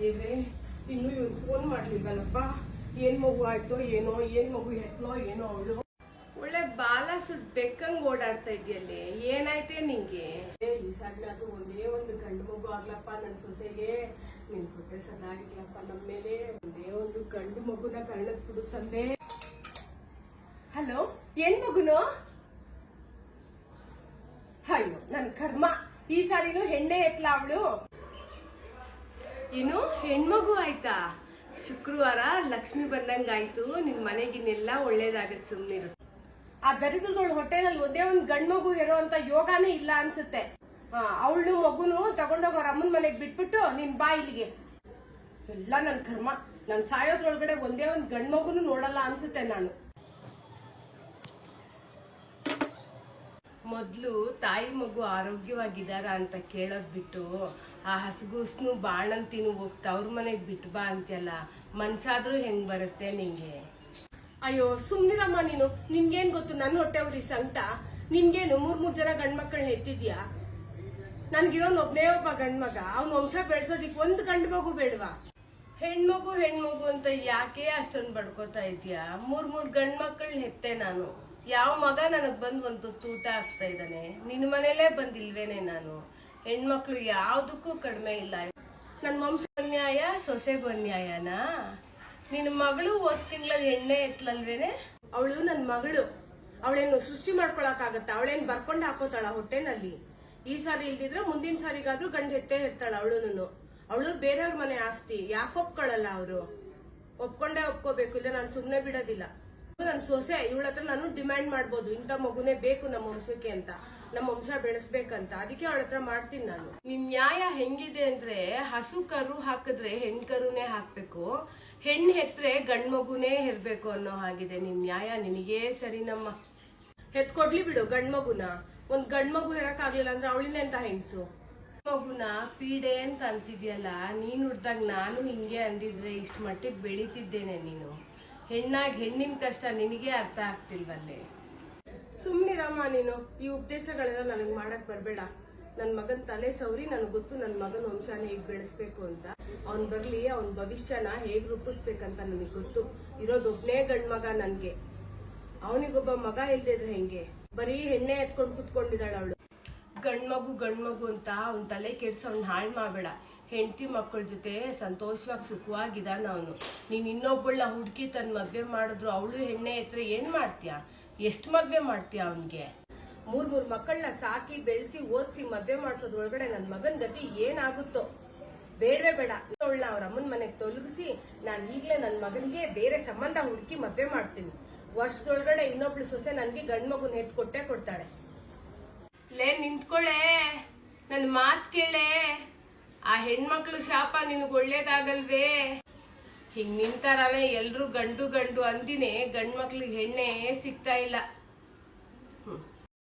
ದೇವ್ರೆ ಇನ್ನು ಇವ್ರು ಫೋನ್ ಮಾಡ್ಲಿಲ್ವಲ್ಲಪ್ಪ? ಏನ್ ಮಗು ಆಯ್ತೋ ಏನೋ ಏನ್ ಮಗು ಎತ್ತೋ ಏನೋ ಅವಳು? ಒಳ್ಳೆ ಬಾಲ ಸುಟ್ ಬೆಕ್ಕಂಗ್ ಓಡಾಡ್ತಾ ಇದೆಯಲ್ಲ ಏನಾಯ್ತೆ ನಿಂಗೆ? ಈ ಈ ಅದು ಒಂದೇ ಒಂದು ಗಂಡು ಮಗು ಆಗ್ಲಪ್ಪ ನನ್ ಸೊಸೆಗೆ. ನಿನ್ ಕೊಟ್ಟೆ ಸದಾಗಿಲ್ಲಪ್ಪ ನಮ್ಮ ಮೇಲೆ. ಒಂದೇ ಒಂದು ಗಂಡು ಮಗುನ ಕರ್ಣಿಸ್ಬಿಡು ತಂದೆ. ಹಲೋ ಏನ್ ಮಗುನು? ಅಯ್ಯೋ ನನ್ ಕರ್ಮ. ಈ ಸಾರಿನೂ ಹೆಣ್ಣೆ ಎತ್ಲ ಅವಳು? ಏನು? ಹೆಣ್ಮಗು ಆಯ್ತಾ? ಶುಕ್ರವಾರ ಲಕ್ಷ್ಮಿ ಬಂದಂಗಾಯ್ತು. ನಿನ್ ಮನೆಗಿನ್ನೆಲ್ಲ ಒಳ್ಳೇದಾಗತ್ತೆ ಸುಮ್ನಿರು. ಆ ದರಿದ್ರದೊಳ ಹೊಟ್ಟೆನಲ್ಲಿ ಒಂದೇ ಒಂದ್ ಗಂಡ್ ಮಗು ಇರೋ ಯೋಗಾನೇ ಇಲ್ಲ ಅನ್ಸುತ್ತೆ. ಅವಳು ಮಗುನು ತಗೊಂಡೋಗ ಅಮ್ಮನ ಮನೆಗೆ ಬಿಟ್ಬಿಟ್ಟು ನಿನ್ ಬಾ ಇಲ್ಲಿಗೆ. ಎಲ್ಲ ನನ್ ಕರ್ಮ. ನನ್ ಸಾಯೋದ್ರೊಳಗಡೆ ಒಂದೇ ಒಂದ್ ಗಂಡ್ ಮಗುನು ನೋಡಲ್ಲ ಅನ್ಸುತ್ತೆ ನಾನು. ಮೊದ್ಲು ತಾಯಿ ಮಗು ಆರೋಗ್ಯವಾಗಿದಾರ ಅಂತ ಕೇಳೋದ್ ಬಿಟ್ಟು ಆ ಹಸುಗೂಸ್ನು ಬಾಣಂತಿನೂ ಹೋಗ್ತಾ ಅವ್ರ ಮನೆಗೆ ಬಿಟ್ಟು ಬಾ ಅಂತೆಲ್ಲ ಮನ್ಸಾದ್ರೂ ಹೆಂಗ್ ಬರುತ್ತೆ ನಿಂಗೆ? ಅಯ್ಯೋ ಸುಮ್ನಿರಮ್ಮ ನೀನು. ನಿನ್ಗೇನ್ ಗೊತ್ತು? ನನ್ನ ಹೊಟ್ಟೆ ಅವ್ರಿ ಸಂಕಟ. ನಿನ್ಗೇನು? ಮೂರ್ ಮೂರ್ ಜನ ಗಂಡ್ ಮಕ್ಕಳನ್ನ ಎತ್ತಿದ್ಯಾ ನನ್ಗಿರೋನ್ ಒಬ್ಬನೇ ಒಬ್ಬ ಗಂಡ್ ಮಗ ಅವ್ನ ವಂಶ ಬೆಳ್ಸೋದಿಕ್ ಒಂದ್ ಗಂಡ್ ಮಗು ಬೇಡವಾ? ಹೆಣ್ಮಗು ಹೆಣ್ಮಗು ಅಂತ ಯಾಕೆ ಅಷ್ಟೊಂದ್ ಬಡ್ಕೋತಾ ಇದೀಯಾ? ಮೂರ್ ಮೂರ್ ಗಂಡ್ ಮಕ್ಕಳನ್ನ ಹೆತ್ತೆ ನಾನು. ಯಾವ ಮಗ ನನಗೆ ಬಂದು ಒಂದು ಊಟ ಆಗ್ತಾ ಇದ್ದಾನೆ? ನಿನ್ನ ಮನೇಲೇ ಬಂದಿಲ್ವೇನೆ ನಾನು? ಹೆಣ್ಮಕ್ಳು ಯಾವುದಕ್ಕೂ ಕಡಿಮೆ ಇಲ್ಲ. ನನ್ನ ವಂಶ ಅನ್ಯಾಯ ಸೊಸೆಗೂ ಅನ್ಯಾಯನ? ನಿನ್ನ ಮಗಳು ಹೋದ್ ತಿಂಗಳಲ್ಲಿ ಎಣ್ಣೆ ಎತ್ಲಲ್ವೇನೆ? ಅವಳು ನನ್ನ ಮಗಳು. ಅವಳೇನು ಸೃಷ್ಟಿ ಮಾಡ್ಕೊಳಕಾಗತ್ತ ಅವಳೇನ್ ಬರ್ಕೊಂಡ್ ಹಾಕೋತಾಳ ಹೊಟ್ಟೆನಲ್ಲಿ? ಈ ಸಾರಿ ಇಲ್ದಿದ್ರೆ ಮುಂದಿನ ಸಾರಿಗಾದ್ರೂ ಗಂಡು ಹೆತ್ತೇ ಇರ್ತಾಳ ಅವಳುನು ಅವಳು ಬೇರೆಯವ್ರ ಮನೆ ಆಸ್ತಿ. ಯಾಕೆ ಒಪ್ಕೊಳ್ಳಲ್ಲ ಅವರು? ಒಪ್ಕೊಂಡೇ ಒಪ್ಕೋಬೇಕು. ಇಲ್ಲ, ನಾನು ಸುಮ್ಮನೆ ಬಿಡೋದಿಲ್ಲ. ನನ್ ಸೊಸೆ, ಇವಳ ಹತ್ರ ನಾನು ಡಿಮ್ಯಾಂಡ್ ಮಾಡ್ಬೋದು. ಇಂಥ ಮಗುನೇ ಬೇಕು ನಮ್ಮ ವಂಶಕ್ಕೆ ಅಂತ. ನಮ್ಮ ವಂಶ ಬೆಳೆಸ್ಬೇಕಂತ. ಅದಕ್ಕೆ ಅವಳ ಹತ್ರ ಮಾಡ್ತೀನಿ ನಾನು. ನಿನ್ ನ್ಯಾಯ ಹೆಂಗಿದೆ ಅಂದ್ರೆ ಹಸು ಕರು ಹಾಕಿದ್ರೆ ಹೆಣ್ ಕರುನೇ ಹಾಕ್ಬೇಕು. ಹೆಣ್ಣು ಹೆತ್ತರೆ ಗಂಡ್ ಮಗುನೇ ಹೆರ್ಬೇಕು ಅನ್ನೋ ಹಾಗಿದೆ ನಿನ್ ನ್ಯಾಯ. ನಿನಗೇ ಸರಿ ನಮ್ಮ. ಹೆತ್ಕೊಡ್ಲಿ ಬಿಡು ಗಂಡ್ ಮಗುನ. ಒಂದ್ ಗಂಡ್ ಮಗು ಹೆರಕ್ ಆಗ್ಲಿಲ್ಲ ಅಂದ್ರೆ ಅವಳಿನೇ ಅಂತ ಹೆಂಗ್ಸು ಮಗುನ ಪೀಡೆ ಅಂತ ಅಂತಿದ್ಯಲ್ಲ, ನೀನ್ ಹುಡ್ದಾಗ ನಾನು ಹಿಂಗೆ ಅಂದಿದ್ರೆ ಇಷ್ಟ ಮಟ್ಟಿಗೆ ಬೆಳೀತಿದ್ದೇನೆ ನೀನು. ಹೆಣ್ಣಾಗಿ ಹೆಣ್ಣಿನ ಕಷ್ಟ ನಿನಗೆ ಅರ್ಥ ಆಗ್ತಿಲ್ವಲ್ಲೇ? ಸುಮ್ನಿರಮ್ಮ ನೀನು ಈ ಉಪದೇಶಗಳೆಲ್ಲ ನನಗೆ ಮಾಡಕ್ ಬರಬೇಡ. ನನ್ನ ಮಗನ ತಲೆ ಸೌರಿ ನನಗೆ ಗೊತ್ತು ನನ್ನ ಮಗನ ವಂಶನ ಹೇಗೆ ಬೆಳೆಸ್ಬೇಕು ಅಂತ. ಅವ್ನ್ ಬರ್ಲಿ, ಅವ್ನ ಭವಿಷ್ಯನ ಹೇಗ್ ರೂಪಿಸ್ಬೇಕಂತ ನನಗೆ ಗೊತ್ತು. ಇರೋದೊಬ್ನೇ ಗಂಡ್ ಮಗ ನನ್ಗೆ. ಅವನಿಗೊಬ್ಬ ಮಗ ಇಲ್ದಿದ್ರೆ ಹೆಂಗೆ? ಬರೀ ಹೆಣ್ಣೆ ಎತ್ಕೊಂಡ್ ಕುತ್ಕೊಂಡಿದ್ದಾಳ ಅವಳು. ಗಂಡ್ ಮಗು ಗಂಡ್ ಮಗು ಅಂತ ಅವನ್ ತಲೆ ಕೆಡ್ಸ ಅವ್ನ ಹಾಳ್ ಮಾಡಬೇಡ. ಹೆಂಡತಿ ಮಕ್ಕಳ ಜೊತೆ ಸಂತೋಷವಾಗಿ ಸುಖವಾಗಿದ್ದಾನ ಅವನು. ನೀನು ಇನ್ನೊಬ್ಬಳ ಹುಡುಕಿ ತನ್ನ ಮದುವೆ ಮಾಡಿದ್ರು ಅವಳು ಹೆಣ್ಣೆ ಎತ್ರೆ ಏನು ಮಾಡ್ತೀಯ? ಎಷ್ಟು ಮದುವೆ ಮಾಡ್ತೀಯ ಅವನಿಗೆ? ಮೂರು ಮೂರು ಮಕ್ಕಳನ್ನ ಸಾಕಿ, ಬೆಳೆಸಿ, ಓದಿಸಿ ಮದುವೆ ಮಾಡ್ಸೋದ್ರೊಳಗಡೆ ನನ್ನ ಮಗನ ಗತಿ ಏನಾಗುತ್ತೋ? ಬೇಡವೇ ಬೇಡ. ಅವಳನ್ನ ಅವ್ರ ಅಮ್ಮನ ಮನೆಗೆ ತೊಲಗಿಸಿ ನಾನು ಈಗಲೇ ನನ್ನ ಮಗನಿಗೆ ಬೇರೆ ಸಂಬಂಧ ಹುಡುಕಿ ಮದುವೆ ಮಾಡ್ತೀನಿ. ವರ್ಷದೊಳಗಡೆ ಇನ್ನೊಬ್ಳು ಸೊಸೆ ನನಗೆ ಗಂಡು ಮಗುನ ಎತ್ ಕೊಟ್ಟೆ ಕೊಡ್ತಾಳೆ. ಲೇ ನಿಂತ್ಕೊಳ್ಳೆ ನನ್ನ ಮಾತ್ ಕೇಳೆ. ಆ ಹೆಣ್ಮಕ್ಳು ಶಾಪ ನಿನಗೆ ಒಳ್ಳೇದಾಗಲ್ವೇ? ಹಿಂಗ್ ನಿಂತಾರಲ್ಲ ಎಲ್ರು ಗಂಡು ಗಂಡು ಅಂದಿನೇ ಗಂಡ್ ಮಕ್ಳಿಗೆ ಹೆಣ್ಣೆ ಸಿಗ್ತಾ ಇಲ್ಲ.